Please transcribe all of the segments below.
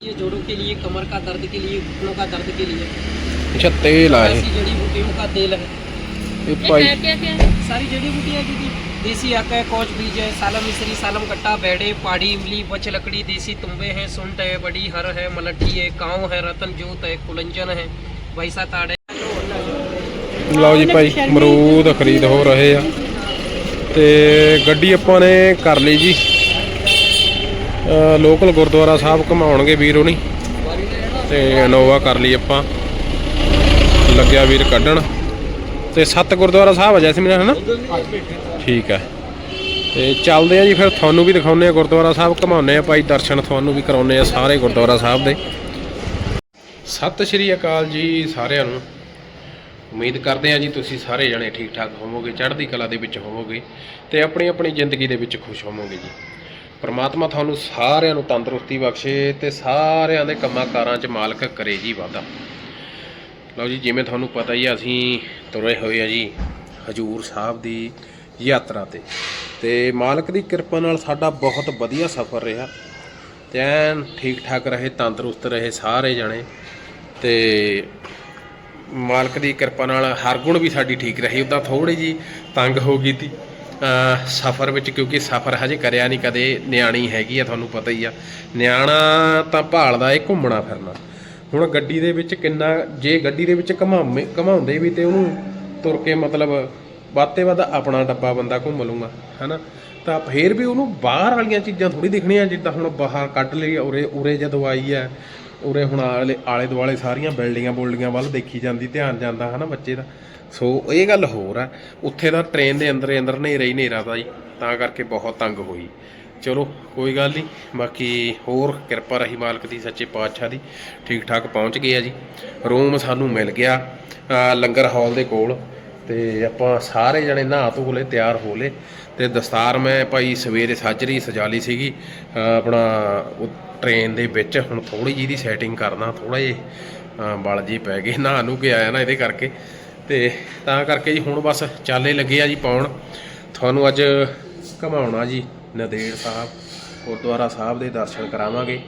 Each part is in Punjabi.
ये जोड़ों के लिए कमर का दर्द के लिए घुटनों का दर्द के लिए ਅੱਛਾ ਤੇਲ ਆ ਇਹ ऐसी जड़ी बूटियों का तेल है ਇਹ ਭਾਈ सारी जड़ी बूटियाँ दीदी देसी आका है कौच बीज है सालम मिश्री सालम कट्टा बेड़े पहाड़ी इमली बच लकड़ी देसी तुम्बे हैं सुंठ है बड़ी हर है मलट्ठी है काँव है रतन जोत है कुलंजन है भैंसा ताड़ है ਲਓ ਜੀ ਭਾਈ ਅਮਰੂਦ ਖਰੀਦ ਹੋ ਰਹੇ ਆ ਤੇ ਗੱਡੀ ਆਪਾਂ ਨੇ ਕਰ ਲਈ ਜੀ ਲੋਕਲ ਗੁਰਦੁਆਰਾ ਸਾਹਿਬ ਘਮਾਉਣਗੇ ਵੀਰ ਹੋਣੀ। ਤੇ ਇਨੋਵਾ ਕਰ ਲਈ ਆਪਾਂ। ਲੱਗਿਆ ਵੀਰ ਕੱਢਣ। ਤੇ ਸੱਤ ਗੁਰਦੁਆਰਾ ਸਾਹਿਬ ਆ ਜੈਸਮੀਨ ਨਾ ਠੀਕ ਹੈ ਤੇ ਚੱਲਦੇ ਆ ਜੀ, ਫਿਰ ਤੁਹਾਨੂੰ ਵੀ ਦਿਖਾਉਨੇ ਆ ਗੁਰਦੁਆਰਾ ਸਾਹਿਬ ਘਮਾਉਨੇ ਆ ਭਾਈ ਦਰਸ਼ਨ, ਤੁਹਾਨੂੰ ਵੀ ਕਰਾਉਨੇ ਆ ਸਾਰੇ ਗੁਰਦੁਆਰਾ ਸਾਹਿਬ ਦੇ। ਸਤਿ ਸ਼੍ਰੀ ਅਕਾਲ ਜੀ ਸਾਰਿਆਂ ਨੂੰ। ਉਮੀਦ ਕਰਦੇ ਹਾਂ ਜੀ, ਤੁਸੀਂ ਸਾਰੇ ਜਣੇ ਠੀਕ ਠਾਕ ਹੋਵੋਗੇ, ਚੜ੍ਹਦੀ ਕਲਾ ਦੇ ਵਿੱਚ ਹੋਵੋਗੇ ਤੇ ਆਪਣੀ ਆਪਣੀ ਜ਼ਿੰਦਗੀ ਦੇ ਵਿੱਚ ਖੁਸ਼ ਹੋਵੋਗੇ ਜੀ। ਪਰਮਾਤਮਾ ਤੁਹਾਨੂੰ ਸਾਰਿਆਂ ਨੂੰ ਤੰਦਰੁਸਤੀ ਬਖਸ਼ੇ ਤੇ ਸਾਰਿਆਂ ਦੇ ਕੰਮਾਂ ਕਾਰਾਂ 'ਚ ਮਾਲਕ ਕਰੇ ਜੀ ਵਾਧਾ। ਲਓ ਜੀ, ਜਿਵੇਂ ਤੁਹਾਨੂੰ ਪਤਾ ਹੀ ਆ, ਅਸੀਂ ਤੁਰੇ ਹੋਏ ਆ ਜੀ ਹਜੂਰ ਸਾਹਿਬ ਦੀ ਯਾਤਰਾ ਤੇ। ਤੇ ਮਾਲਕ ਦੀ ਕਿਰਪਾ ਨਾਲ ਸਾਡਾ ਬਹੁਤ ਵਧੀਆ ਸਫ਼ਰ ਰਿਹਾ। ਤੇ ਐਨ ਠੀਕ ਠਾਕ ਰਹੇ, ਤੰਦਰੁਸਤ ਰਹੇ ਸਾਰੇ ਜਣੇ। ਤੇ ਮਾਲਕ ਦੀ ਕਿਰਪਾ ਨਾਲ ਹਰ ਗੁਣ ਵੀ ਸਾਡੀ ਠੀਕ ਰਹੀ। ਉਦਾਂ ਥੋੜੀ ਜੀ ਤੰਗ ਹੋ ਗਈ ਤੀ। ਸਫ਼ਰ ਵਿੱਚ ਕਿਉਂਕਿ ਸਫ਼ਰ ਹਜੇ ਕਰਿਆ ਨਹੀਂ, ਕਦੇ ਨਿਆਣੀ ਹੈਗੀ ਆ, ਤੁਹਾਨੂੰ ਪਤਾ ਹੀ ਆ। ਨਿਆਣਾ ਤਾਂ ਭਾਲਦਾ ਏ, ਘੁੰਮਣਾ ਫਿਰਨਾ। ਹੁਣ ਗੱਡੀ ਦੇ ਵਿੱਚ ਕਿੰਨਾ, ਜੇ ਗੱਡੀ ਦੇ ਵਿੱਚ ਘਮਾਉਂਦੇ ਘਮਾਉਂਦੇ ਵੀ ਤੇ ਉਹਨੂੰ ਤੁਰ ਕੇ ਮਤਲਬ ਵੱਧ ਤੇ ਵੱਧ ਆਪਣਾ ਡੱਬਾ ਬੰਦਾ ਘੁੰਮ ਲੂਗਾ ਹਨਾ? ਤਾਂ ਫੇਰ ਵੀ ਉਹਨੂੰ ਬਾਹਰ ਵਾਲੀਆਂ ਚੀਜ਼ਾਂ ਥੋੜੀ ਦਿਖਣੀਆਂ, ਜਿੱਦਾਂ ਹੁਣ ਬਾਹਰ ਕੱਢ ਲਈ, ਉਰੇ ਉਰੇ ਜਦੋਂ ਆਈ ਹੈ ਉਰੇ ਹੁਣ ਆਲੇ ਆਲੇ ਦੁਆਲੇ ਸਾਰੀਆਂ ਬਿਲਡਿੰਗਾਂ ਬੋਲਡੀਆਂ ਵੱਲ ਦੇਖੀ ਜਾਂਦੀ, ਧਿਆਨ ਜਾਂਦਾ, ਹਨਾ, ਬੱਚੇ ਦਾ। ਸੋ ਇਹ ਗੱਲ ਹੋਰ ਆ, ਉੱਥੇ ਦਾ ਟ੍ਰੇਨ ਦੇ ਅੰਦਰ ਅੰਦਰ ਹਨੇਰਾ ਹੀ ਹਨੇਰਾ ਦਾ ਜੀ, ਤਾਂ ਕਰਕੇ ਬਹੁਤ ਤੰਗ ਹੋਈ। ਚਲੋ, ਕੋਈ ਗੱਲ ਨਹੀਂ ਬਾਕੀ ਹੋਰ ਕਿਰਪਾ ਰਹੀ ਮਾਲਕ ਦੀ, ਸੱਚੇ ਪਾਤਸ਼ਾਹ ਦੀ ਠੀਕ ਠਾਕ ਪਹੁੰਚ ਗਏ ਆ ਜੀ। ਰੂਮ ਸਾਨੂੰ ਮਿਲ ਗਿਆ ਲੰਗਰ ਹਾਲ ਦੇ ਕੋਲ, ਤੇ ਆਪਾਂ ਸਾਰੇ ਜਣੇ ਨਹਾ ਧੋ ਲਏ, ਤਿਆਰ ਹੋ ਲਏ, ਤੇ ਦਸਤਾਰ ਮੈਂ ਭਾਈ ਸਵੇਰੇ ਸਾਜਰੀ ਸਜਾ ਲਈ ਸੀਗੀ ਆਪਣਾ ਉਹ ਟ੍ਰੇਨ ਦੇ ਵਿੱਚ, ਹੁਣ ਥੋੜੀ ਜਿਹੀ ਦੀ ਸੈਟਿੰਗ ਕਰਨਾ ਥੋੜਾ ਜਿਹਾ ਬਲ ਜੀ ਪੈ ਗਏ ਨਹਾ ਨੂੰ ਕੇ ਆਇਆ ਨਾ ਇਹਦੇ ਕਰਕੇ। ਤੇ ਤਾਂ ਕਰਕੇ ਜੀ ਹੁਣ ਬਸ ਚਾਲੇ ਲੱਗੇ ਆ ਜੀ ਪਾਉਣ। ਤੁਹਾਨੂੰ ਅੱਜ ਘਮਾਉਣਾ ਜੀ ਨਦੇੜ ਸਾਹਿਬ, ਗੁਰਦੁਆਰਾ ਸਾਹਿਬ ਦੇ ਦਰਸ਼ਨ ਕਰਾਵਾਂਗੇ।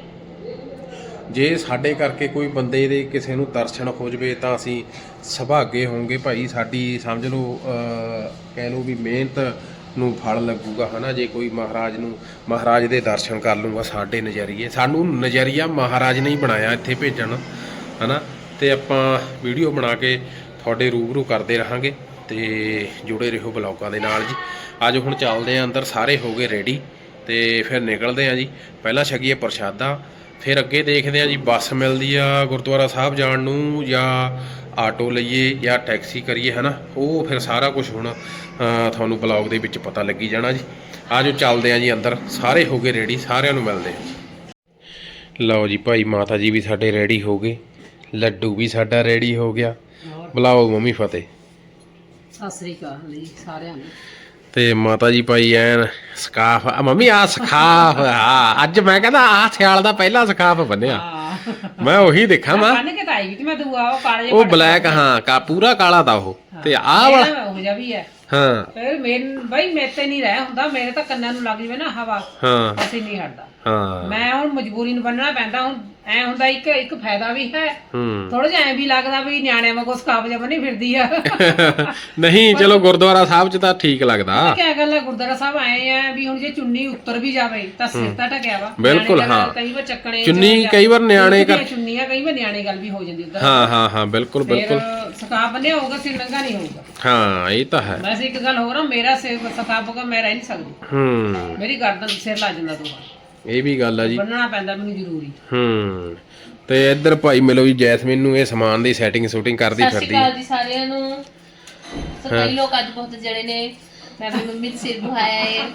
ਜੇ ਸਾਡੇ ਕਰਕੇ ਕੋਈ ਬੰਦੇ ਦੇ ਕਿਸੇ ਨੂੰ ਦਰਸ਼ਨ ਹੋ ਜਵੇ ਤਾਂ ਅਸੀਂ ਸੁਭਾਗੇ ਹੋਵਾਂਗੇ ਭਾਈ। ਸਾਡੀ ਸਮਝ ਲਓ ਕਹਿ ਲਓ ਵੀ ਮਿਹਨਤ ਨੂੰ ਫਲ ਲੱਗੂਗਾ, ਹਨਾ? ਜੇ ਕੋਈ ਮਹਾਰਾਜ ਨੂੰ, ਮਹਾਰਾਜ ਦੇ ਦਰਸ਼ਨ ਕਰ ਲੂਗਾ ਸਾਡੇ ਨਜ਼ਰੀਏ। ਸਾਨੂੰ ਨਜ਼ਰੀਆ ਮਹਾਰਾਜ ਨੇ ਹੀ ਬਣਾਇਆ ਇੱਥੇ ਭੇਜਣ, ਹਨਾ? ਤੇ ਆਪਾਂ ਵੀਡੀਓ ਬਣਾ ਕੇ ਤੁਹਾਡੇ ਰੂਬਰੂ ਕਰਦੇ ਰਹਾਂਗੇ ਤੇ ਜੁੜੇ ਰਹੋ ਬਲੌਗਾਂ ਦੇ ਨਾਲ ਜੀ। ਅੱਜ ਹੁਣ ਚੱਲਦੇ ਆਂ, ਅੰਦਰ ਸਾਰੇ ਹੋ ਗਏ ਰੈਡੀ ਤੇ ਫਿਰ ਨਿਕਲਦੇ ਆਂ ਜੀ। ਪਹਿਲਾਂ ਛਕੀਏ ਪ੍ਰਸ਼ਾਦਾ, ਫਿਰ ਅੱਗੇ ਦੇਖਦੇ ਆਂ ਜੀ ਬੱਸ ਮਿਲਦੀ ਆ ਗੁਰਦੁਆਰਾ ਸਾਹਿਬ ਜਾਣ ਨੂੰ ਜਾਂ ਆਟੋ ਲਈਏ ਜਾਂ ਟੈਕਸੀ ਕਰੀਏ, ਹਨਾ? ਉਹ ਫਿਰ ਸਾਰਾ ਕੁਝ ਹੁਣ ਤੁਹਾਨੂੰ ਬਲੌਗ ਦੇ ਵਿੱਚ ਪਤਾ ਲੱਗੀ ਜਾਣਾ ਜੀ। ਆਜੋ ਚੱਲਦੇ ਆਂ ਜੀ ਅੰਦਰ, ਸਾਰੇ ਹੋ ਗਏ ਰੈਡੀ ਸਾਰਿਆਂ ਨੂੰ ਮਿਲਦੇ ਲਓ ਜੀ ਭਾਈ ਮਾਤਾ ਜੀ ਵੀ ਸਾਡੇ ਰੈਡੀ ਹੋ ਗਏ, ਲੱਡੂ ਵੀ ਸਾਡਾ ਰੈਡੀ ਹੋ ਗਿਆ। ਬੁਲਾਓ ਮੰਮੀ ਫਤਿਹ। ਸਤਿ ਸ੍ਰੀ ਅਕਾਲ ਜੀ ਸਾਰਿਆਂ ਨੂੰ। ਤੇ ਮਾਤਾ ਜੀ ਭਾਈ ਐਨ ਸਕਾਫ ਆ। ਮੰਮੀ ਆ ਸਕਾਫ ਆ। ਅੱਜ ਮੈਂ ਕਹਿੰਦਾ ਆ ਸਿਆਲ ਦਾ ਪਹਿਲਾ ਸਕਾਫ ਬੰਨਿਆ। ਮੈਂ ਉਹੀ ਦੇਖਾਂ ਮੈਂ ਬੰਨ ਕੇ ਤਾਂ ਆਈ ਤੇ ਮੈਂ ਦੂਆ ਉਹ ਕਾਲੇ ਉਹ ਬਲੈਕ ਹਾਂ ਕਾ ਪੂਰਾ ਕਾਲਾ ਤਾਂ ਉਹ। ਤੇ ਆਹ ਵਾਲਾ ਉਹ ਜਿਹਾ ਵੀ ਹੈ। ਹਾਂ। ਫਿਰ ਮੇਨ ਬਈ ਮੇਰੇ ਤੇ ਨਹੀਂ ਰਹਿ ਹੁੰਦਾ। ਮੇਰੇ ਤਾਂ ਕੰਨਾਂ ਨੂੰ ਲੱਗ ਜਵੇ ਨਾ ਹਵਾ। ਹਾਂ। ਅਸੀਂ ਨਹੀਂ ਹਟਦਾ। ਹਾਂ। ਮੈਂ ਹੁਣ ਮਜਬੂਰੀ ਨੂੰ ਬੰਨਣਾ ਪੈਂਦਾ। ਹੁਣ ਐ ਹੁੰਦਾ ਇੱਕ ਇੱਕ ਫਾਇਦਾ ਵੀ ਹੈ। ਹੂੰ। ਥੋੜਾ ਜਿਹਾ ਐ ਵੀ ਲੱਗਦਾ ਵੀ ਨਿਆਣਿਆਂ ਵਾਂਗੂ ਸਕਾਪ ਜਿਹਾ ਬਣੀ ਫਿਰਦੀ ਆ। ਨਹੀਂ ਚਲੋ ਗੁਰਦੁਆਰਾ ਸਾਹਿਬ 'ਚ ਤਾਂ ਠੀਕ ਲੱਗਦਾ। ਕਿਆ ਗੱਲ ਹੈ ਗੁਰਦੁਆਰਾ ਸਾਹਿਬ ਆਏ ਆ ਵੀ ਹੁਣ ਜੇ ਚੁੰਨੀ ਉੱਤਰ ਵੀ ਜਾਵੇ ਤਾਂ ਸਿਰ ਤਾਂ ਢਕਿਆ ਵਾ। ਬਿਲਕੁਲ, ਹਾਂ। ਕਈ ਵਾਰ ਚੱਕਣੇ ਚੁੰਨੀ ਕਈ ਵਾਰ ਨਿਆਣੇ ਕਰ- ਚੁੰਨੀਆਂ ਕਈ ਵਾਰ ਨਿਆਣੇ ਗੱਲ ਵੀ ਹੋ ਜਾਂਦੀ ਉਧਰ। ਹਾਂ ਹਾਂ ਹਾਂ ਬਿਲਕੁਲ ਬਿਲਕੁਲ। ਸਕਾਪ ਬੰਨਿਆ ਹੋਊਗਾ ਸਿਰ ਨੰਗਾ ਨਹੀਂ ਹੋਊਗਾ। ਹਾਂ ਇਹ ਤਾਂ ਹੈ। ਵੈਸੇ ਇੱਕ ਗੱਲ ਹੋਰ ਆ ਮੇਰਾ ਸਿਰ ਸਕਾਪ ਮੈਂ ਰਹਿ ਨਹੀਂ ਸਕਦੀ। ਹੂੰ। ਮੇਰੀ ਗਰਦਨ ਸਿਰ ਲੱਗ ਜਾਂਦਾ ਦੋਹਾ ਇਹ ਵੀ ਗੱਲ ਆ ਜੀ। ਬੰਨਣਾ ਪੈਂਦਾ ਮੈਨੂੰ ਜ਼ਰੂਰੀ। ਹੂੰ। ਤੇ ਇੱਧਰ ਭਾਈ ਮਿਲੋ ਜੀ ਜੈਸਮੀਨ ਨੂੰ ਇਹ ਸਮਾਨ ਦੀ ਸੈਟਿੰਗ ਸ਼ੂਟਿੰਗ ਕਰਦੀ ਸਤਿ ਸ਼੍ਰੀ ਫਿਰਦੀ। ਅਕਾਲ ਜੀ ਸਾਰਿਆਂ ਨੂੰ। ਸੋ ਕਈ ਲੋਕ ਅੱਜ ਬਹੁਤ ਜਿਹੜੇ ਨੇ। ਮੈਂ ਵੀ ਮੰਮੀ ਦੇ ਸਿਰ ਬੁਹਾਇਆ ਹੈ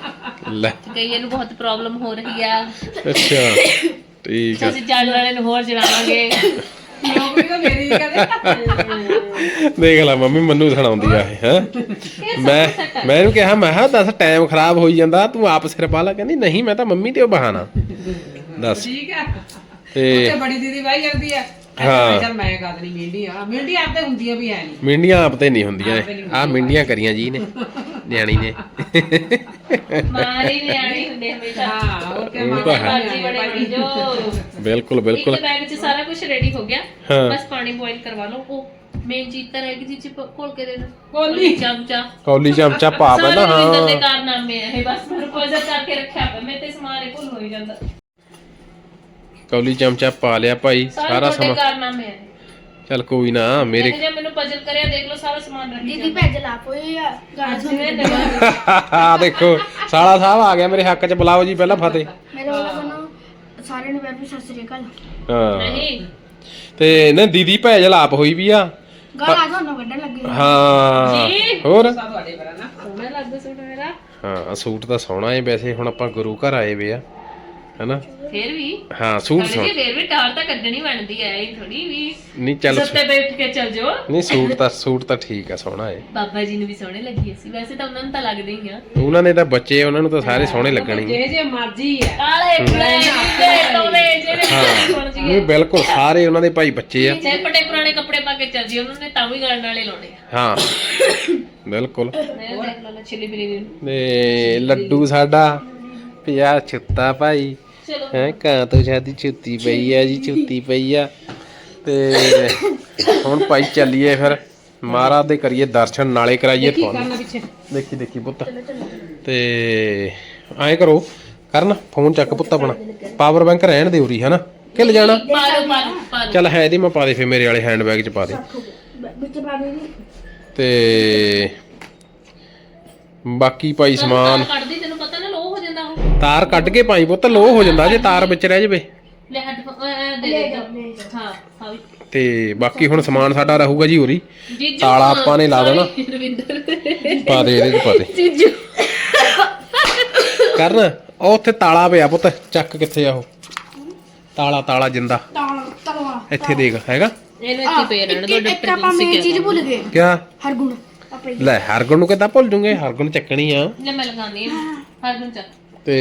ਲੈ। ਤੇ ਕਈਆਂ ਨੂੰ ਬਹੁਤ ਪ੍ਰੋਬਲਮ ਹੋ ਰਹੀ ਆ। ਅੱਛਾ। ਠੀਕ ਆ। ਅਸੀਂ ਜਾਣ ਵਾਲੇ ਨੂੰ ਹੋਰ ਜਣਾਵਾਂਗੇ ਨੌਕਰੀ ਤਾਂ ਮੇਰੀ ਕਦੇ ਦੇਖ ਲੈ ਮੰਮੀ ਮੈਨੂੰ ਸੁਣਾਉਂਦੀ ਆ ਇਹ ਹੈ? ਮੈਂ ਮੈਂ ਇਹਨੂੰ ਕਿਹਾ ਮੈਂ ਕਿਹਾ ਦੱਸ ਟਾਈਮ ਖਰਾਬ ਹੋਈ ਜਾਂਦਾ ਤੂੰ ਆਪ ਸਿਰ ਪਾ ਲਾ। ਕਹਿੰਦੀ ਨਹੀਂ ਮੈਂ ਤਾਂ ਮੰਮੀ ਤੇ ਉਹ ਬਹਾਨਾ। ਦੱਸ। ਠੀਕ ਆ। ਤੇ ਬੜੀ ਦੀਦੀ ਵਾਈ ਜਾਂਦੀ ਆ। ਹਾਂ। ਚਲ ਮੈਂ ਕਦ ਨਹੀਂ ਮਿੰਡੀ ਆ। ਮਿੰਡੀ ਆਪਦੇ ਹੁੰਦੀਆਂ ਵੀ ਹੈ ਨਹੀਂ। ਮਿੰਡੀਆਂ ਆਪ ਤੇ ਨਹੀਂ ਹੁੰਦੀਆਂ। ਆਪ ਤੇ ਨਹੀਂ ਆ ਮਿੰਡੀਆਂ ਕਰੀਆਂ ਜੀ ਨੇ ਨਿਆਣੀ ਨੇ। ਮਾਰੀ ਨਿਆਣੀ ਹੁੰਦੇ ਹਮੇਸ਼ਾ। ਹਾਂ ਉਹ ਕਿ ਉਹ ਤਾਂ ਹੈ। ਮਰਜ਼ੀ ਬਣੇ ਬਣੀ ਜੋ ਬਿਲਕੁਲ ਇੱਕ ਬਿਲਕੁਲ। ਬੈਗ 'ਚ ਸਾਰਾ ਕੁਝ ਰੈਡੀ ਹੋ ਗਿਆ। ਹਾਂ। ਬਸ ਪਾਣੀ ਬੋਇਲ ਕਰਵਾ ਲਓ। ਉਹ ਮੇਨ ਚੀਜ਼ ਤਾਂ ਰਹਿ ਗਈ ਜੀ ਚ ਘੋਲ ਕੇ ਦੇ ਦੋ ਕੋਲੀ ਚਮਚਾ ਕੌਲੀ ਚਮਚਾ ਪਾ ਸਾਰੇ ਪਹਿਲਾਂ ਰਵਿੰਦਰ ਦੇ ਹਾਂ ਕਾਰਨਾਮੇ ਆ ਇਹ ਬਸ। ਮੈਨੂੰ ਪੋਜ਼ਾ ਕਰਕੇ ਰੱਖਿਆ ਪਿਆ ਮੈਂ ਤੇ ਸਮਾਰੇ ਭੁੱਲ ਹੋਈ ਜਾਂਦਾ। ਕੌਲੀ ਚਮਚਾ ਪਾ ਲਿਆ ਭਾਈ। ਸਾਰੇ ਸਾਰਾ ਤੁਹਾਡੇ ਸਮਾਂ ਕਾਰਨਾਮੇ ਆ ਚੱਲ ਕੋਈ ਨਾ ਮੇਰੇ ਮੇਰੇ ਜੇ ਮੈਨੂੰ ਪਜ਼ਲ ਕਰਿਆ ਦੇਖ ਲਓ ਸਾਰਾ ਸਮਾਨ ਰੱਖੀ ਦੀਦੀ ਭੇਜ ਲਾ ਕੋਈ ਗਾਣਾ ਸੁਣ ਜਾਂਦਾ ਆ ਦੇਖੋ ਸਾਲਾ ਸਾਹਿਬ ਆ ਗਿਆ ਮੇਰੇ ਹੱਕ 'ਚ ਬੁਲਾਓ ਜੀ ਪਹਿਲਾਂ ਫਤਿਹ। ਮੇਰੇ ਵੱਲੋਂ ਤੁਹਾਨੂੰ ਸਾਰਿਆਂ ਨੂੰ ਪਿਆਰ ਭਰੀ ਸਤਿ ਸ੍ਰੀ ਅਕਾਲ। ਹਾਂ। ਨਹੀਂ। ਤੇ ਨਾ ਦੀਦੀ ਭੈਜਲ ਆਪ ਹੋਈ ਵੀ ਆ। ਗਾਣਾ ਤੁਹਾਨੂੰ ਕੱਢਣ ਲੱਗੇ ਹਾਂ। ਜੀ। ਹੋਰ? ਤੁਹਾਡੇ ਬਰਾ ਨਾ ਸੋਹਣਾ ਲੱਗਦਾ ਸੂਟ ਮੇਰਾ। ਹਾਂ ਸੂਟ ਤਾਂ ਸੋਹਣਾ ਏ ਵੈਸੇ ਹੁਣ ਆਪਾਂ ਗੁਰੂ ਘਰ ਆਏ ਵੇ ਆ। ਹੈਨਾ? ਫੇਰ ਵੀ? ਹਾਂ ਸੂਟ ਸੋਹਣਾ ਫੇਰ ਵੀ ਟਾਰ ਤਾਂ ਕੱਢਣੀ ਬਣਦੀ ਐ ਇਹ ਥੋੜੀ ਵੀ ਨਹੀਂ ਚੱਲ ਸੱਤੇ ਬੈਠ ਕੇ ਚੱਲ ਜਾਓ। ਨਹੀਂ ਸੂਟ ਤਾਂ ਸੂਟ ਤਾਂ ਠੀਕ ਆ ਸੋਹਣਾ ਏ। ਬਾਬਾ ਜੀ ਨੂੰ ਵੀ ਸੋਹਣੇ ਲੱਗੀ ਸੀ ਵੈਸੇ ਤਾਂ ਉਹਨਾਂ ਨੂੰ ਤਾਂ ਲੱਗਦੇ ਹੀ ਆ। ਉਹਨਾਂ ਨੇ ਤਾਂ ਬੱਚੇ ਉਹਨਾਂ ਨੂੰ ਤਾਂ ਸਾਰੇ ਸੋਹਣੇ ਲੱਗਣੇ। ਜੇ ਜੇ ਮਰਜ਼ੀ ਹੈ। ਕਾਲੇ ਕੁੜੇ ਨੀਲੇ ਤੋਲੇ ਜਿਹੜੇ ਬਿਲਕੁਲ ਸਾਰੇ ਉਹਨਾਂ ਦੇ ਭਾਈ ਬੱਚੇ ਆ। ਜੇ ਪਟੇ ਪੁਰਾਣੇ ਕੱਪੜੇ ਪਾ ਕੇ ਚੱਲ ਜੀ ਉਹਨਾਂ ਨੇ ਤਾਂ ਵੀ ਗਲਣ ਵਾਲੇ ਲਾਉਣੇ ਆ। ਹਾਂ ਬਿਲਕੁਲ। ਮੈਂ ਦੇਖ ਲਓ ਛਿੱਲੀ ਬਿਲੀ ਵੀ। ਤੇ ਲੱਡੂ ਸਾਡਾ ਪਿਆ ਛੁੱਤਾ ਭਾਈ। ਹੈ ਕਾਂ ਤੋਂ ਸ਼ਾਦੀ ਛੁੱਤੀ ਪਈ ਆ ਜੀ ਛੁੱਤੀ ਪਈ ਆ। ਤੇ ਹੁਣ ਭਾਈ ਚੱਲੀਏ ਫਿਰ। ਮਹਾਰਾਜ ਦੇ ਕਰੀਏ ਦਰਸ਼ਨ ਨਾਲੇ ਕਰਾਈਏ ਤੁਹਾਨੂੰ ਦੇਖੀ ਦੇਖੀ ਪੁੱਤ। ਤੇ ਐਂ ਕਰੋ ਕਰਨ ਫੋਨ ਚੱਕ ਪੁੱਤ ਆਪਣਾ। ਪਾਵਰ ਬੈਂਕ ਰਹਿਣ ਦੇ ਉਰੀ ਹਨਾ? ਕਿ ਲੈ ਜਾਣਾ ਚੱਲ ਹੈ ਇਹਦੀ ਮੈਂ ਪਾ ਦੇ ਫੇ ਮੇਰੇ ਵਾਲੇ ਹੈਂਡ ਬੈਗ 'ਚ ਪਾ ਦੇ। ਤੇ ਬਾਕੀ ਭਾਈ ਸਮਾਨ ਤਾਰ ਕੱਢ ਕੇ ਪਾਈ ਪੁੱਤ ਲੋ ਹੋ ਜਾਂਦਾ ਜੇ ਤਾਰ ਵਿੱਚ ਰਹਿ ਜਵੇ। ਲੈ ਹੱਡ ਦੇ ਦੇ ਹਾਂ ਹਾਂ ਵੀ। ਤੇ ਬਾਕੀ ਹੁਣ ਸਮਾਨ ਸਾਡਾ ਰਹੂਗਾ ਜੀ ਜੀਜੂ ਤਾਲਾ ਆਪਾਂ ਨੇ ਲਾ ਦੇਣਾ। ਰਵਿੰਦਰ ਪਾ ਦੇ ਇਹਦੇ 'ਚ ਪਾ ਦੇ। ਜੀਜੂ। ਕਰਨ ਉਹ ਉੱਥੇ ਤਾਲਾ ਪਿਆ ਪੁੱਤ ਚੱਕ ਕਿੱਥੇ ਆ ਉਹ। ਤਾਲਾ ਤਾਲਾ ਜਿੰਦਾ। ਇੱਥੇ ਦੇਖ ਹੈਗਾ? ਇਹਨੂੰ ਇੱਥੇ ਪੇ ਰਹਿਣ ਦੋ ਡਾਕਟਰ ਆਪਾਂ ਮੇਨ ਚੀਜ਼ ਭੁੱਲ ਗਏ। ਕਿਆ? ਹਰਗੁਣ ਆਪੇ ਲੈ ਹਰਗੁਣ ਨੂੰ ਕਿੱਦਾਂ ਭੁੱਲ ਜੂਗੇ? ਹਰਗੁਣ ਚੱਕਣੀ ਆ। ਲੈ ਮੈਂ ਲਗਾਉਂਦੀ ਹਾਂ। ਹਰ ਦਿਨ ਚੱਕ। ਤੇ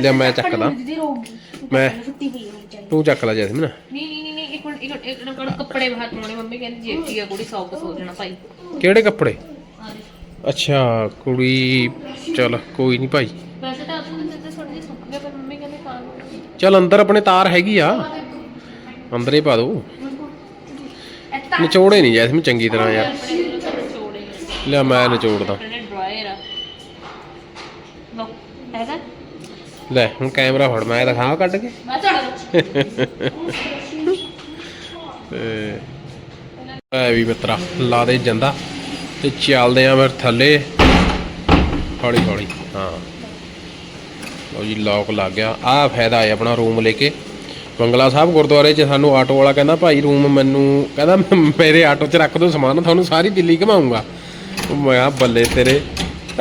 ਲੈ ਮੈਂ ਚੱਕਦਾ। ਦੀਦੀ ਰੋਗੀ ਮੈਂ ਸੁੱਤੀ ਪਈ ਹੋਣੀ ਚਾਹੀਦੀ। ਤੂੰ ਚੱਕ ਲੈ ਜੈਸਮੀਨ। ਨਹੀਂ ਨਹੀਂ ਨਹੀਂ ਨਹੀਂ, ਇੱਕ ਮਿੰਟ ਇੱਕ ਮਿੰਟ, ਇੱਕ ਮਿੰਟ ਕੱਪੜੇ ਬਾਹਰ ਪਾਉਣੇ ਮੰਮੀ ਕਹਿੰਦੀ ਜੇਠੀ ਆ ਕੁੜੀ ਸੌਕ ਸੋ ਜਾਣਾ ਭਾਈ। ਕਿਹੜੇ ਕੱਪੜੇ। ਅੱਛਾ ਕੁੜੀ ਚਲ ਕੋਈ ਨਹੀਂ ਭਾਈ। ਵੈਸੇ ਤਾਂ ਆਪਣੇ ਤੇ ਤੇ ਥੋੜੀ ਜਿਹੀ ਸੁੱਕ ਗਿਆ ਪਰ ਮੰਮੀ ਕਹਿੰਦੇ ਪਾ ਲਓ ਚਲ ਅੰਦਰ ਆਪਣੇ ਤਾਰ ਹੈਗੀ ਆ। ਅੰਦਰ ਹੀ ਪਾ ਦੋ। ਨਿਚੋੜੇ ਨਹੀਂ ਜੈਸਮੀਨ ਚੰਗੀ ਤਰ੍ਹਾਂ ਯਾਰ। ਆਪਣੇ ਕੋਲ ਤਾਂ ਚੋੜੇ ਆ। ਲੈ ਮੈਂ ਨਿਚੋੜਦਾ। ਡਰਾਇਰ ਆ। ਲੋ ਹੈਗਾ? ਲੈ ਹੁਣ ਕੈਮਰਾ ਫੜ ਮੈਂ ਦਿਖਾਵਾਂ ਕੱਢ ਕੇ। ਕਰੋ ਤੇ ਐ ਵੀ ਮਿੱਤਰਾ ਲਾ ਦੇ ਜਾਂਦਾ ਤੇ ਚੱਲਦੇ ਆ ਫਿਰ ਥੱਲੇ। ਹੌਲੀ ਹੌਲੀ ਹਾਂ। ਲਓ ਜੀ ਲੌਕ ਲੱਗ ਗਿਆ। ਆਹ ਫਾਇਦਾ ਹੈ ਆਪਣਾ ਰੂਮ ਲੈ ਕੇ। ਬੰਗਲਾ ਸਾਹਿਬ ਗੁਰਦੁਆਰੇ 'ਚ ਸਾਨੂੰ ਆਟੋ ਵਾਲਾ ਕਹਿੰਦਾ ਭਾਈ ਰੂਮ ਮੈਨੂੰ ਕਹਿੰਦਾ ਮ- ਮੇਰੇ ਆਟੋ 'ਚ ਰੱਖ ਦਿਓ ਸਮਾਨ ਤੁਹਾਨੂੰ ਸਾਰੀ ਦਿੱਲੀ ਘਮਾਉਂਗਾ। ਮੈਂ ਬੱਲੇ ਤੇਰੇ।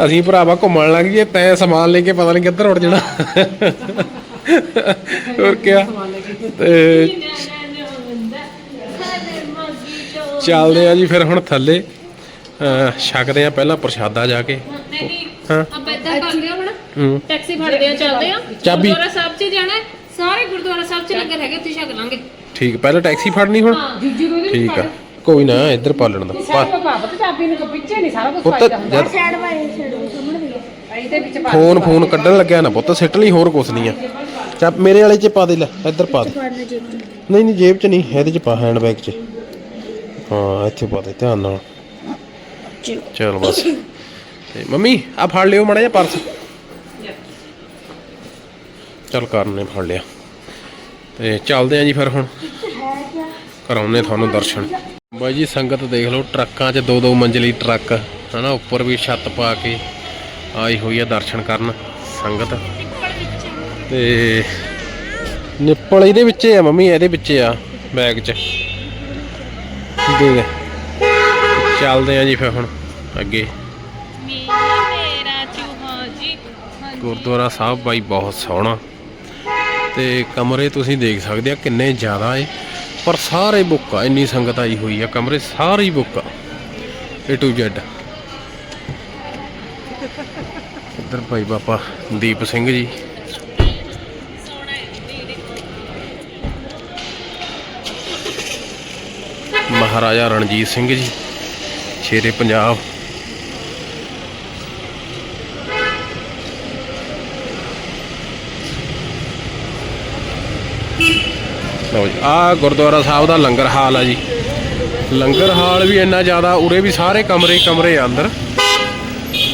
ਅਸੀਂ ਭਰਾਵਾ ਘੁੰਮਣ ਲੱਗ ਗਏ ਤੈਂ ਸਮਾਨ ਲੈ ਕੇ ਪਤਾ ਨਹੀਂ ਕਿੱਧਰ ਉੱਡ ਜਾਣਾ। ਹੋਰ ਕਿਆ? ਤੇ ਚੱਲਦੇ ਆ ਜੀ ਫਿਰ ਹੁਣ ਥੱਲੇ। ਛਕਦੇ ਆ ਪਹਿਲਾਂ ਪ੍ਰਸ਼ਾਦਾ ਜਾ ਕੇ। ਹਾਂ। ਆਪਾਂ ਇੱਦਾਂ ਕਰਦੇ ਆ ਹੁਣ। ਟੈਕਸੀ ਫੜਦੇ ਆ ਚੱਲਦੇ ਆ। ਚਾਬੀ। ਗੁਰਦੁਆਰਾ ਸਾਹਿਬ 'ਚ ਜਾਣਾ। ਸਾਰੇ ਗੁਰਦੁਆਰਾ ਸਾਹਿਬ 'ਚ ਲੰਗਰ ਹੈਗੇ ਉੱਥੇ ਛਕ ਲਾਂਗੇ। ਠੀਕ ਪਹਿਲਾਂ ਟੈਕਸੀ ਫੜਨੀ ਹੁਣ? ਠੀਕ ਆ। ਕੋਈ ਨਾ ਇੱਧਰ ਪਾਲਣ ਦਾ। ਪਾ- ਸਾਰਾ ਬਾਬਾ ਤੇ ਚਾਬੀ ਨੂੰ ਪਿੱਛੇ ਨਹੀਂ ਸਾਰਾ ਕੁਝ ਪੁੱਤ ਪਾਈਦਾ ਹੁੰਦਾ ਜਦ ਸਾਈਡ ਬਾਈ ਸਾਈਡ ਸਾਹਮਣੇ ਵੀ ਇਹਦੇ ਵਿੱਚ ਪਾ ਫੋਨ ਫੋਨ ਕੱਢਣ ਲੱਗਿਆ ਨਾ ਪੁੱਤ ਸਿੱਟ ਲਈ ਹੋਰ ਕੁਛ ਨਹੀਂ ਆ। ਚਾ ਮੇਰੇ ਵਾਲੇ 'ਚ ਪਾ ਦੇ ਲੈ ਇੱਧਰ ਪਾ ਦੇ। ਫੜਨਾ ਜੇਬ ਚ। ਨਹੀਂ ਨਹੀਂ ਜੇਬ 'ਚ ਨਹੀਂ ਇਹਦੇ 'ਚ ਪਾ ਹੈਂਡ ਬੈਗ 'ਚ। ਹਾਂ ਇੱਥੇ ਪਾ ਦੇ ਧਿਆਨ ਨਾਲ। ਚਲ ਬਸ। ਤੇ ਮੰਮੀ ਆ ਫੜ ਲਿਓ ਮੜਾ ਜਿਹਾ ਪਰਸ। ਚਲ ਕਰਨ ਨੇ ਫੜ ਲਿਆ। ਤੇ ਚੱਲਦੇ ਆ ਜੀ ਫਿਰ ਹੁਣ। ਕਰਾਉਨੇ ਤੁਹਾਨੂੰ ਦਰਸ਼ਨ। ਬਾਈ ਜੀ, ਸੰਗਤ ਦੇਖ ਲਓ, ਟਰੱਕਾਂ 'ਚ ਦੋ ਦੋ ਮੰਜ਼ਲੀ ਟਰੱਕ, ਹਨਾ, ਉੱਪਰ ਵੀ ਛੱਤ ਪਾ ਕੇ ਆਈ ਹੋਈ ਆ ਦਰਸ਼ਨ ਕਰਨ, ਸੰਗਤ। ਤੇ ਨਿੱਪਲ ਇਹਦੇ ਵਿੱਚ ਆ ਮੰਮੀ, ਇਹਦੇ ਵਿੱਚ ਆ, ਬੈਗ 'ਚ। ਦੇ ਚੱਲਦੇ ਆ ਜੀ ਫਿਰ ਹੁਣ, ਅੱਗੇ। ਗੁਰਦੁਆਰਾ ਸਾਹਿਬ ਬਾਈ ਬਹੁਤ ਸੋਹਣਾ। ਤੇ ਕਮਰੇ ਤੁਸੀਂ ਦੇਖ ਸਕਦੇ ਆ ਕਿੰਨੇ ਜ਼ਿਆਦਾ ਏ। ਪਰ ਸਾਰੇ ਬੁੱਕ ਆ ਇੰਨੀ ਸੰਗਤ ਆਈ ਹੋਈ ਆ ਕਮਰੇ, ਸਾਰੇ ਹੀ ਬੁੱਕ ਆ A to Z ਇੱਧਰ ਭਾਈ ਬਾਪਾ ਦੀਪ ਸਿੰਘ ਜੀ। ਮਹਾਰਾਜਾ ਰਣਜੀਤ ਸਿੰਘ ਜੀ, ਸ਼ੇਰੇ ਪੰਜਾਬ। ਲਓ ਜੀ। ਆ ਗੁਰਦੁਆਰਾ ਸਾਹਿਬ ਦਾ ਲੰਗਰ ਹਾਲ ਆ ਜੀ। ਲੰਗਰ ਹਾਲ ਵੀ ਇੰਨਾ ਜ਼ਿਆਦਾ, ਉਰੇ ਵੀ ਸਾਰੇ ਕਮਰੇ ਕਮਰੇ ਆ ਅੰਦਰ।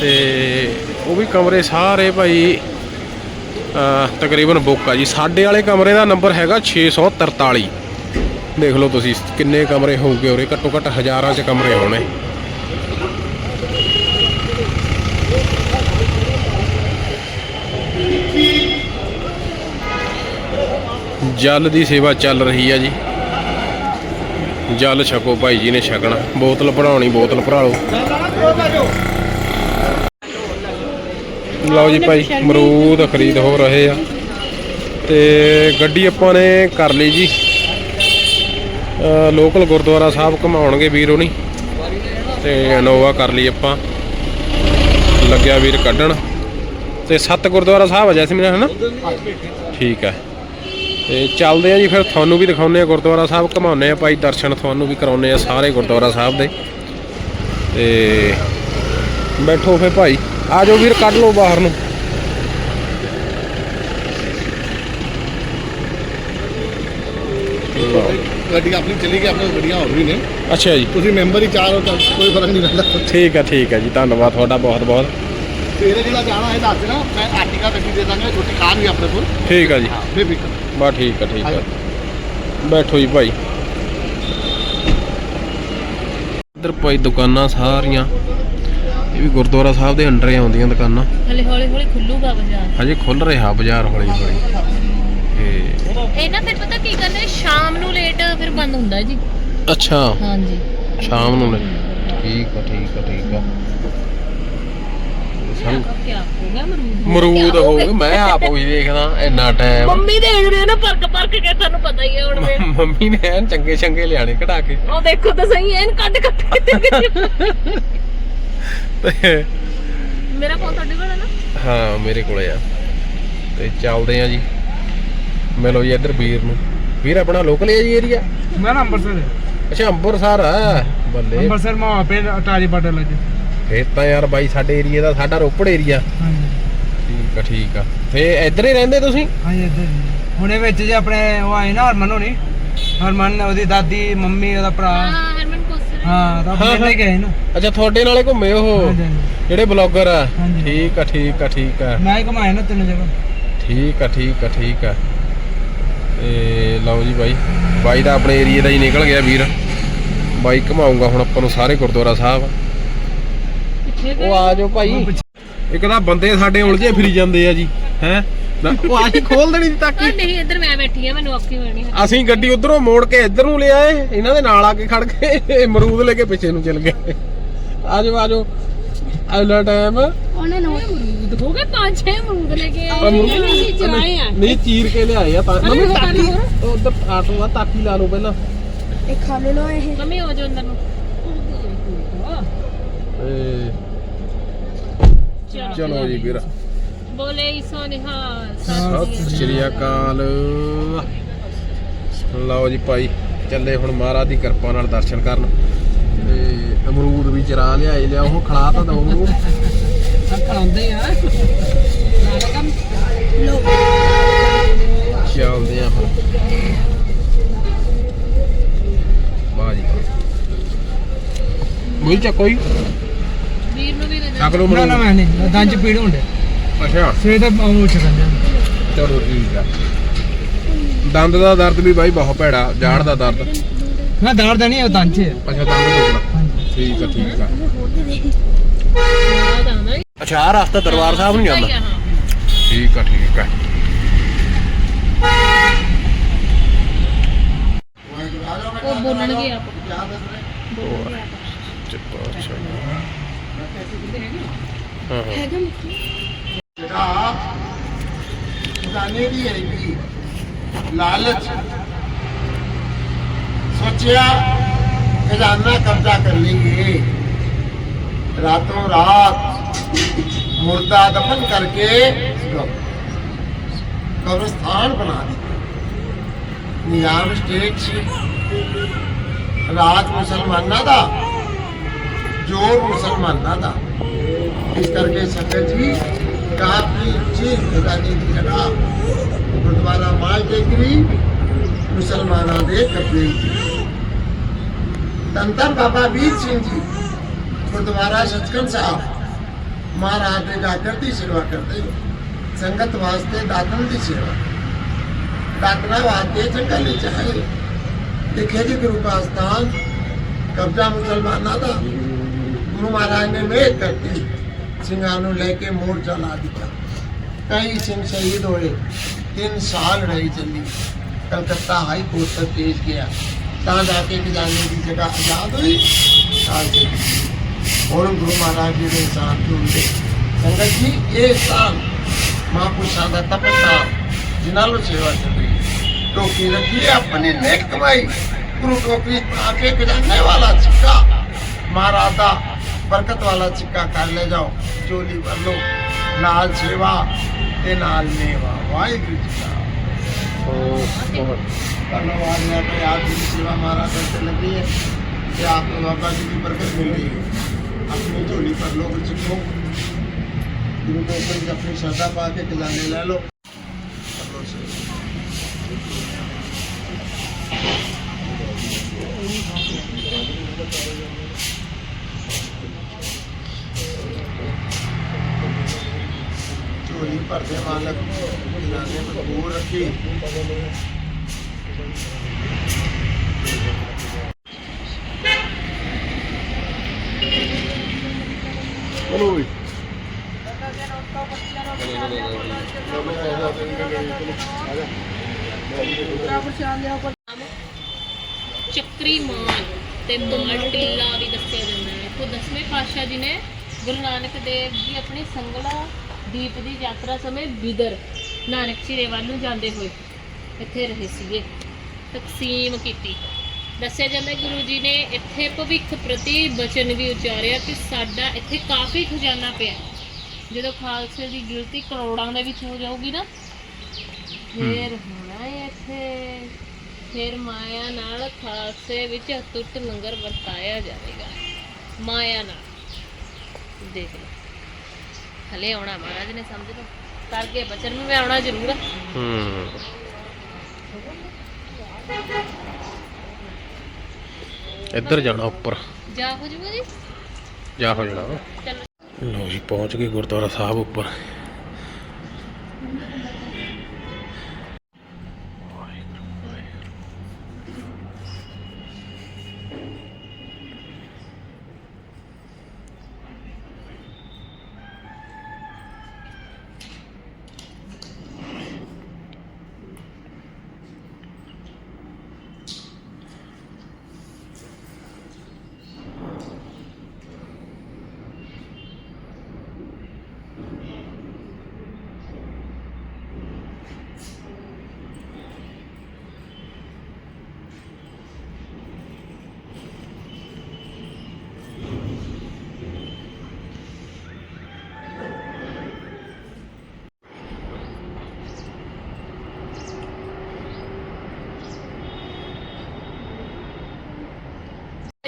ਤੇ ਉਹ ਵੀ ਕਮਰੇ ਸਾਰੇ ਭਾਈ, ਅਹ, ਤਕਰੀਬਨ ਬੁੱਕ ਆ ਜੀ। ਸਾਡੇ ਵਾਲੇ ਕਮਰੇ ਦਾ ਨੰਬਰ ਹੈਗਾ 643 ਦੇਖ ਲਓ ਤੁਸੀਂ ਕਿੰਨੇ ਕਮਰੇ ਹੋਊਗੇ ਉਰੇ। ਘੱਟੋ ਘੱਟ ਹਜ਼ਾਰਾਂ ਚ ਕਮਰੇ ਹੋਣੇ। ਜਲ ਦੀ ਸੇਵਾ ਚੱਲ ਰਹੀ ਆ ਜੀ। ਜਲ ਛਕੋ ਭਾਈ ਜੀ ਨੇ ਛਕਣਾ। ਬੋਤਲ ਭਰਾਉਣੀ, ਬੋਤਲ ਭਰਾ ਲਓ। ਲਓ ਜੀ ਭਾਈ ਮਰੂਦ ਖਰੀਦ ਹੋ ਰਹੇ ਆ। ਤੇ ਗੱਡੀ ਆਪਾਂ ਨੇ ਕਰ ਲਈ ਜੀ। ਲੋਕਲ ਗੁਰਦੁਆਰਾ ਸਾਹਿਬ ਘਮਾਉਣਗੇ ਵੀਰ ਹੋਣੀ। ਤੇ ਇਨੋਵਾ ਕਰ ਲਈ ਆਪਾਂ। ਲੱਗਿਆ ਵੀਰ ਕੱਢਣ। ਤੇ ਸੱਤ ਗੁਰਦੁਆਰਾ ਸਾਹਿਬ ਆ ਜੈਸਮੀਨ ਨਾ ਠੀਕ ਹੈ ਤੇ ਚੱਲਦੇ ਆ ਜੀ ਫਿਰ ਤੁਹਾਨੂੰ ਵੀ ਦਿਖਾਉਂਦੇ ਆ ਗੁਰਦੁਆਰਾ ਸਾਹਿਬ ਘਮਾਉਂਦੇ ਆ ਭਾਈ ਦਰਸ਼ਨ ਤੁਹਾਨੂੰ ਵੀ ਕਰਾਉਂਦੇ ਆ ਸਾਰੇ ਗੁਰਦੁਆਰਾ ਸਾਹਿਬ ਦੇ। ਤੇ ਬੈਠੋ ਫੇ ਭਾਈ ਆ ਜਾਓ ਵੀਰ ਕੱਢ ਲਓ ਬਾਹਰ ਨੂੰ। ਗੱਡੀ ਆਪਣੀ ਚਲੀ ਗਈ ਆਪਣੇ ਗੱਡੀਆਂ ਹੋਰ ਵੀ ਨੇ। ਅੱਛਾ ਜੀ। ਤੁਸੀਂ ਮੈਂਬਰ ਹੀ ਚਾਰ ਹੋ ਤਾਂ ਕੋਈ ਫ਼ਰਕ ਨਹੀਂ ਪੈਂਦਾ। ਠੀਕ ਹੈ ਠੀਕ ਹੈ ਜੀ ਧੰਨਵਾਦ ਤੁਹਾਡਾ ਬਹੁਤ ਬਹੁਤ ਤੇਰੇ ਜਿਹੜਾ ਜਾਣਾ ਹੈ ਦੱਸ ਦੇਣਾ ਮੈਂ ਆਰਟੀਕਾ ਗੱਡੀ ਦੇ ਦਾਂਗਾ ਛੋਟੀ ਕਾਰ ਵੀ ਆਪਣੇ ਕੋਲ। ਠੀਕ ਹੈ ਜੀ। ਹਾਂ ਬੇਫਿਕਰ ਬਾ ਠੀਕ ਹੈ ਠੀਕ ਹੈ ਬੈਠੋ ਜੀ ਭਾਈ। ਇੱਧਰ ਭਾਈ ਦੁਕਾਨਾਂ ਸਾਰੀਆਂ। ਇਹ ਵੀ ਗੁਰਦੁਆਰਾ ਸਾਹਿਬ ਦੇ ਅੰਡਰ ਹੀ ਆਉਂਦੀਆਂ ਦੁਕਾਨਾਂ। ਹਲੇ ਹੌਲੀ ਹੌਲੀ ਖੁੱਲੂਗਾ ਬਾਜ਼ਾਰ। ਹਜੇ ਖੁੱਲ ਰਿਹਾ ਬਾਜ਼ਾਰ ਹੌਲੀ ਹੌਲੀ। ਤੇ ਇਹ ਨਾ ਫਿਰ ਪਤਾ ਕੀ ਕਰਦੇ ਸ਼ਾਮ ਨੂੰ ਲੇਟ ਫਿਰ ਬੰਦ ਹੁੰਦਾ ਜੀ। ਅੱਛਾ। ਹਾਂਜੀ। ਸ਼ਾਮ ਨੂੰ ਨੇ ਠੀਕ ਆ ਠੀਕ ਆ ਠੀਕ ਆ। ਮਰੂਦ ਹੋ ਮੈਂ ਆਪ ਉਹੀ ਦੇਖਦਾ ਇੰਨਾ ਟਾਈਮ ਮੰਮੀ ਦੇ ਨਾ ਪਰਕ ਪਰਕ ਕੇ ਤੁਹਾਨੂੰ ਪਤਾ ਹੀ ਹੈ ਹੁਣ ਮੈਂ ਮੰਮੀ ਨੇ ਐਨ ਚੰਗੇ ਚੰਗੇ ਲਿਆਣੇ ਕਢਾ ਕੇ। ਉਹ ਦੇਖੋ ਤਾਂ ਸਹੀ ਐਨ ਕੱਢ ਕੱਟ ਤੇ ਮੇਰਾ ਫੋਨ ਤੁਹਾਡੇ ਕੋਲ ਹੈ ਨਾ? ਹਾਂ ਮੇਰੇ ਕੋਲੇ ਆ। ਤੇ ਚੱਲਦੇ ਆ ਜੀ। ਮਿਲੋ ਜੀ ਇੱਧਰ ਵੀਰ ਨੂੰ। ਵੀਰ ਆਪਣਾ ਲੋਕਲ ਹੈ ਜੀ ਏਰੀਆ ਮੈਂ ਨਾ ਅੰਮ੍ਰਿਤਸਰ ਅੱਛਾ ਅੰਬਰਸਰ ਆ। ਬੱਲੇ। ਅੰਮ੍ਰਿਤਸਰ ਮਾਂ ਆਪੇ ਟਾਜੀ ਲੱਗੇ। ਫੇਰ ਤਾਂ ਯਾਰ ਬਾਈ ਸਾਡੇ ਏਰੀਆ ਦਾ ਸਾਡਾ ਰੋਪੜ ਏਰੀਆ। ਹਾਂਜੀ। ਠੀਕ ਆ ਠੀਕ ਆ। ਤੇ ਇੱਧਰ ਹੀ ਰਹਿੰਦੇ ਤੁਸੀਂ? ਹਾਂਜੀ ਇੱਧਰ ਹੀ। ਹੁਣੇ ਵਿੱਚ ਜੇ ਆਪਣੇ ਉਹ ਆਏ ਨਾ ਹਰਮਨ ਹੋਣੀ। ਹਰਮਨ ਉਹਦੀ ਦਾਦੀ ਮੰਮੀ ਉਹਦਾ ਭਰਾ। ਹਾਂ ਹਰਮਨ ਕੋਸਰ ਹਾਂ ਤਾਂ ਆਪਣੇ ਹਾਂ। ਗਏ ਇਹਨੂੰ। ਅੱਛਾ ਤੁਹਾਡੇ ਨਾਲੇ ਘੁੰਮੇ ਉਹ? ਜਿਹੜੇ ਬਲੌਗਰ ਆ? ਠੀਕ ਆ ਠੀਕ ਆ ਠੀਕ ਆ। ਮੈਂ ਹੀ ਘਮਾਇਆ ਨਾ ਤਿੰਨ ਜਗ੍ਹਾ। ਠੀਕ ਆ ਠੀਕ ਆ ਠੀਕ ਆ। ਤੇ ਲਓ ਜੀ ਬਾਈ। ਬਾਈ ਦਾ ਆਪਣੇ ਏਰੀਆ ਦਾ ਹੀ ਨਿਕਲ ਗਿਆ ਵੀਰ। ਬਾਈ ਘਮਾਉਂਗਾ ਹੁਣ ਆਪਾਂ ਨੂੰ ਸਾਰੇ ਗੁਰਦੁਆਰਾ ਸਾਹਿਬ। ਉਹ ਆ ਜਾਓ ਭਾਈ। ਇੱਕ ਤਾਂ ਬੰਦੇ ਸਾਡੇ ਉਲਝੇ ਫਿਰੀ ਜਾਂਦੇ ਆ ਜੀ ਹੈ? ਉਹ ਆਹੀ ਖੋਲ ਦੇਣੀ ਤਾਂ ਉਹ ਨਹੀਂ ਇੱਧਰ ਮੈਂ ਬੈਠੀ ਆ ਮੈਨੂੰ ਔਖੀ ਹੋਣੀ ਹੈ ਅਸੀਂ ਗੱਡੀ ਉਧਰੋਂ ਮੋੜ ਕੇ ਇੱਧਰ ਨੂੰ ਲਿਆਏ ਇਹਨਾਂ ਦੇ ਨਾਲ ਆ ਕੇ ਖੜ ਕੇ ਅਮਰੂਦ ਲੈ ਕੇ ਪਿੱਛੇ ਨੂੰ ਚਲ ਗਏ। ਆ ਜਾਓ ਆ ਜਾਓ। ਅਗਲਾ ਟਾਈਮ ਉਹਨੇ ਨੋ ਅਮਰੂਦ ਹੋ ਗਏ ਪੰਜ ਛੇ ਅਮਰੂਦ ਲੈ ਕੇ ਆਏ ਅਮਰੂਦ ਅਸੀਂ ਚਲਾਏ ਆ। ਨਹੀਂ ਚੀਰ ਕੇ ਲਿਆਏ ਆ ਤਾਂ ਮੰਮੀ ਤਾਕੀ ਉਧਰ ਆਟੋ ਆ ਤਾਕੀ ਲਾ ਲਓ ਪਹਿਲਾਂ। ਇਹ ਖਾ ਲੋ ਇਹ। ਮੰਮੀ ਹੋ ਜਾ ਅੰਦਰ ਨੂੰ। ਤੇ ਚਲੋ ਜੀ ਵੀਰ। ਬੋਲੇ ਨਿਹਾਲ ਸਤਿ ਸ਼੍ਰੀ ਅਕਾਲ। ਲਓ ਜੀ ਭਾਈ ਚੱਲੇ ਹੁਣ ਮਹਾਰਾਜ ਦੀ ਕਿਰਪਾ ਨਾਲ ਦਰਸ਼ਨ ਕਰਨ। ਤੇ ਅਮਰੂਦ ਵੀ ਚਰਾ ਲਿਆਏ ਲਿਆ ਉਹ ਖਲਾ ਤਾਂ ਦੋ ਅਮਰੂਦ ਖੜਾਉਂਦੇ ਆ। ਚੱਲਦੇ ਆ ਫਿਰ ਵਾਹ ਜੀ ਮੂਲ ਚਾ ਕੋਈ ਵੀਰ ਨੂੰ ਵੀ ਦੇ ਦੇ ਛਕ ਲਓ ਨਾ ਨਾ ਅਮਰੂਦ ਮੈਂ ਨਹੀਂ ਦੰਦ ਪੀੜ ਹੁੰਦੇ ਅੱਛਾ। ਸਵੇਰ ਦਾ ਮੂੰਹ ਚ ਕੰਦੇ ਚਲੋ ਠੀਕ ਆ। ਦੰਦ ਦਾ ਦਰਦ ਵੀ ਬਾਈ ਬਹੁਤ ਭੈੜਾ ਜਾੜ ਦਾ ਦਰਦ। ਮੈਂ ਦਰਦ ਨਹੀਂ ਉਹ ਦੰਦ ਚ ਹੈ। ਅੱਛਾ ਦੰਦ ਦੁਖਣਾ ਹਾਂਜੀ। ਠੀਕ ਆ ਠੀਕ ਆ। ਆ ਦਾਣਾ ਅੱਛਾ ਆ ਰਸਤਾ ਦਰਬਾਰ ਸਾਹਿਬ ਨੂੰ ਜਾਂਦਾ। ਹਾਂ। ਠੀਕ ਆ ਠੀਕ ਆ। ਉਹ ਬੋਲਣਗੇ ਆਪ। ਚਿੱਟਾ ਅੱਛਾ। ਹਾਂ ਜਿਹੜਾ ਖਜ਼ਾਨੇ ਦੀ ਹੈਗੀ ਲਾਲਚ। ਸੋਚਿਆ, ਖਜ਼ਾਨਾ ਕਬਜ਼ਾ ਕਰ ਲੇਂਗੇ ਰਾਤੋਂ ਰਾਤ ਮੁਰਦਾ ਦਫਨ ਕਰਕੇ ਕਬਰਸਤਾਨ ਬਣਾ ਦਿੱਤਾ। ਨਿਜ਼ਾਮ ਸਟੇਟ ਸੀ। ਰਾਜ ਮੁਸਲਮਾਨਾਂ ਦਾ ਜੋਰ ਮੁਸਲਮਾਨਾਂ ਦਾ। ਇਸ ਕਰਕੇ ਸੰਗਤ ਜੀ ਕਾਫੀ ਉੱਚੀ ਖਜ਼ਾਨੇ ਦੀ ਜਗ੍ਹਾ, ਗੁਰਦੁਆਰਾ ਮਾਲ ਟੇਕਰੀ, ਮੁਸਲਮਾਨਾਂ ਦੇ ਕਬਜ਼ੇ ਵਿੱਚ। ਬਾਬਾ ਵੀਰ ਸਿੰਘ ਜੀ, ਗੁਰਦੁਆਰਾ ਸਚਖੰਡ ਸਾਹਿਬ, ਮਹਾਰਾਜ ਦੇ ਜਾਗਰ ਦੀ ਸੇਵਾ ਕਰਦੇ ਸੰਗਤ ਵਾਸਤੇ ਦਾਤਨ ਦੀ ਸੇਵਾ। ਦਾਤਨਾ ਵਾਸਤੇ ਜੰਗਲ ਵਿੱਚ ਦੇਖੇ ਜੀ ਗੁਰੂ ਕਾ ਸਥਾਨ ਕਬਜ਼ਾ ਮੁਸਲਮਾਨਾਂ ਦਾ। ਗੁਰੂ ਮਹਾਰਾਜ ਨੇ ਮਿਹਰ ਕਰਤੀ। ਸਿੰਘਾਂ ਨੂੰ ਲੈ ਕੇ ਮੋਰਚਾ ਲਾ ਦਿੱਤਾ। ਕਈ ਸਿੰਘ ਸ਼ਹੀਦ ਹੋਏ। ਤਿੰਨ ਸਾਲ ਲੜਾਈ ਚੱਲੀ। ਕਲਕੱਤਾ ਹਾਈ ਕੋਰਟ ਤੱਕ ਪੇਸ਼ ਗਿਆ। ਤਾਂ ਜਾ ਕੇ ਖਜ਼ਾਨੇ ਦੀ ਜਗ੍ਹਾ ਆਜ਼ਾਦ ਹੋਈ। ਸਾਲ ਸੇ ਹੁਣ ਗੁਰੂ ਮਹਾਰਾਜ ਜੀ ਦੇ ਸਾਥ ਹੁੰਦੇ। ਸੰਗਤ ਜੀ, ਇਹ ਸਥਾਨ ਮਹਾਂਪੁਰਸ਼ਾਂ ਦਾ ਤਪਤਾ ਜਿਨ੍ਹਾਂ ਨੂੰ ਸੇਵਾ ਚੱਲ ਰਹੀ ਟੋਪੀ ਰੱਖੀ ਆਪਣੇ ਨੇਕ ਕਮਾਈ। ਗੁਰੂ ਟੋਪੀ ਪਾ ਕੇ ਖਜ਼ਾਨੇ ਵਾਲਾ ਸਿੱਕਾ। ਮਹਾਰਾਜ ਦਾ ਬਰਕਤ ਵਾਲਾ ਸਿੱਕਾ ਕਰ ਲੈ ਜਾਓ ਚੋਲੀ ਭਰ ਲਓ ਨਾਲ ਸੇਵਾ ਤੇ ਨਾਲ ਮੇਵਾ ਵਾਹਿਗੁਰੂ ਜੀ ਦਾ ਧੰਨਵਾਦ ਹੈ ਕਿ ਆਪ ਜੀ ਦੀ ਸੇਵਾ ਮਹਾਰਾਜ करते लगी है कि आपको बाबा जी की बरकत मिल रही है अपनी झोली पर लोग चिपको गुरु के ऊपर अपनी श्रद्धा पा के खजाने ले लो कर लो ਭਰਦੇ ਮਾਲਕ ਜਨਾਨੇ ਮਕਬੂਲ ਰੱਖੀ। ਵੀ। ਚੱਕਰੀ ਮਾਨ ਤੇ ਮਾਲ ਟਿੱਲਾ ਵੀ ਦੱਸਿਆ ਜਾਂਦਾ ਹੈ। ਕੋ ਦਸਵੇਂ ਪਾਤਸ਼ਾਹ ਜੀ ਨੇ ਗੁਰੂ ਨਾਨਕ ਦੇਵ ਜੀ ਆਪਣੇ ਸੰਗਲਾ ਦੀਪ ਦੀ ਯਾਤਰਾ ਸਮੇਂ ਬਿਦਰ ਨਾਨਕ ਚਿਰੇ ਵੱਲ ਨੂੰ ਜਾਂਦੇ ਹੋਏ ਇੱਥੇ ਰਹੇ ਸੀਗੇ। ਤਕਸੀਮ ਕੀਤੀ। ਦੱਸਿਆ ਜਾਂਦਾ ਗੁਰੂ ਜੀ ਨੇ ਇੱਥੇ ਭਵਿੱਖ ਪ੍ਰਤੀ ਬਚਨ ਵੀ ਉਚਾਰਿਆ ਕਿ ਸਾਡਾ ਇੱਥੇ ਕਾਫੀ ਖਜ਼ਾਨਾ ਪਿਆ। ਜਦੋਂ ਖਾਲਸੇ ਦੀ ਗਿਣਤੀ ਕਰੋੜਾਂ ਦੇ ਵਿੱਚ ਹੋ ਜਾਊਗੀ ਨਾ ਫੇਰ ਹੋਣਾ ਇੱਥੇ। ਫਿਰ ਮਾਇਆ ਨਾਲ ਖਾਲਸੇ ਵਿੱਚ ਅਟੁੱਟ ਲੰਗਰ ਵਰਤਾਇਆ ਜਾਵੇਗਾ। ਮਾਇਆ ਨਾਲ। ਦੇਖ ਲਓ। ਹਲੇ ਆਉਣਾ ਮਹਾਰਾਜ ਨੇ ਸਮਝ ਲਓ। ਕਰਕੇ ਬਚਨ ਨੂੰ ਵੀ ਆਉਣਾ ਜ਼ਰੂਰ। ਹੈ। ਹੂੰ ਇੱਧਰ ਜਾਣਾ ਉੱਪਰ। ਜਾ ਹੋ ਜੂਗਾ ਜੀ? ਜਾ ਹੋ ਜਾਣਾ। ਚਲੋ। ਲੋ ਜੀ ਪਹੁੰਚ ਗਏ ਗੁਰਦੁਆਰਾ ਸਾਹਿਬ ਉੱਪਰ।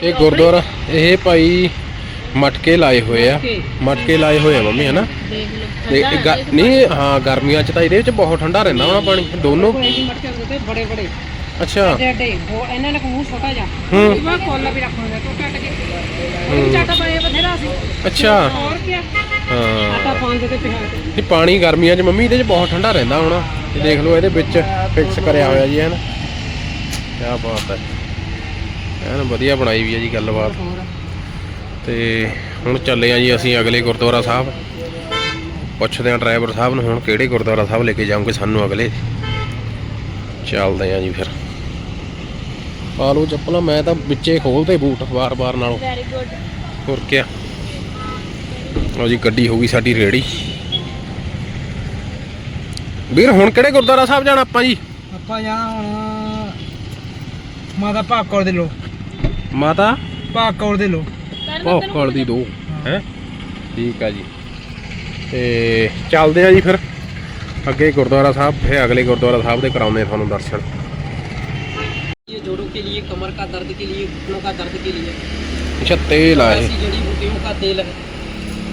ਇਹ ਗੁਰਦੁਆਰਾ ਇਹ ਭਾਈ ਮਟਕੇ ਲਾਏ ਹੋਏ ਆ। ਮਟਕੇ। ਲਾਏ ਹੋਏ ਆ ਮੰਮੀ ਹਨਾ? ਦੇਖ ਲਓ ਤੇ ਨਹੀਂ ਹਾਂ ਗਰਮੀਆਂ ਚ ਤਾਂ ਇਹਦੇ ਵਿੱਚ ਬਹੁਤ ਠੰਡਾ ਰਹਿੰਦਾ ਹੋਣਾ ਪਾਣੀ ਦੋਨੋਂ। ਬੜੇ ਬੜੇ। ਅੱਛਾ। ਡੇਡੇ ਉਹ ਇਹਨਾਂ ਨੇ ਮੂੰਹ ਛੋਟਾ ਜਾ ਹੂੰ। ਮੈਂ ਕੋਲਾ ਵੀ ਰੱਖਾਂਗਾ ਤੂੰ ਕੱਟ ਕੇ। ਉਹ ਚਾਟਾ ਪਾਏ ਬਥੇਰਾ ਸੀ। ਅੱਛਾ। ਹੋਰ ਕੀ ਹਾਂ। ਆਟਾ ਪਾਉਂਦੇ ਤੇ ਪਿਹਾ ਕੇ ਇਹ ਪਾਣੀ ਗਰਮੀਆਂ 'ਚ ਮੰਮੀ ਇਹਦੇ 'ਚ ਬਹੁਤ ਠੰਡਾ ਰਹਿੰਦਾ ਹੋਣਾ। ਦੇਖ ਲਓ ਇਹਦੇ ਵਿੱਚ ਫਿਕਸ ਕਰਿਆ ਹੋਇਆ ਜੀ ਐਨ ਕੀ ਬਾਤ ਹੈ। ਐਨ ਵਧੀਆ ਬਣਾਈ ਵੀ ਹੈ ਜੀ ਗੱਲਬਾਤ। ਤੇ ਹੁਣ ਚੱਲੇ ਆ ਜੀ ਅਸੀਂ ਅਗਲੇ ਗੁਰਦੁਆਰਾ ਸਾਹਿਬ। ਪੁੱਛਦੇ ਆ ਡਰਾਈਵਰ ਸਾਹਿਬ ਨੂੰ ਹੁਣ ਕਿਹੜੇ ਗੁਰਦੁਆਰਾ ਸਾਹਿਬ ਲੈ ਕੇ ਜਾਓਗੇ ਸਾਨੂੰ ਅਗਲੇ। ਚੱਲਦੇ ਆ ਜੀ ਫਿਰ। ਪਾ ਲਓ ਚੱਪਲਾਂ ਮੈਂ ਤਾਂ ਵਿੱਚੇ ਖੋਲਦੇ ਬੂਟ ਵਾਰ-ਵਾਰ ਨਾਲੋਂ। ਵੈਰੀ ਗੁੱਡ ਹੋਰ ਕਿਆ? ਲਓ ਜੀ ਗੱਡੀ ਹੋ ਗਈ ਸਾਡੀ ਰੈਡੀ ਵੀਰ ਹੁਣ ਕਿਹੜੇ ਗੁਰਦੁਆਰਾ ਸਾਹਿਬ ਜਾਣਾ ਆਪਾਂ ਜੀ? ਆਪਾਂ ਜਾਣਾ ਹੁਣ ਮਾਤਾ ਭਾਕੌਰ ਦੇ ਲੋ ਮਾਤਾ ਭਾਕੌਰ ਦੇ ਲੋ ਉਹ ਕੋਲ ਦੀ ਦੋ ਹੈ ਠੀਕ ਆ ਜੀ ਤੇ ਚੱਲਦੇ ਆ ਜੀ ਫਿਰ ਅੱਗੇ ਗੁਰਦੁਆਰਾ ਸਾਹਿਬ ਫਿਰ ਅਗਲੇ ਗੁਰਦੁਆਰਾ ਸਾਹਿਬ ਦੇ ਕਰਾਉਂਦੇ ਆ ਤੁਹਾਨੂੰ ਦਰਸ਼ਨ ये जोड़ों के लिए कमर का दर्द के लिए घुटनों का दर्द के लिए ਅੱਛਾ ਤੇਲ ਆ ਇਹ ऐसी जड़ी बूटियों का तेल है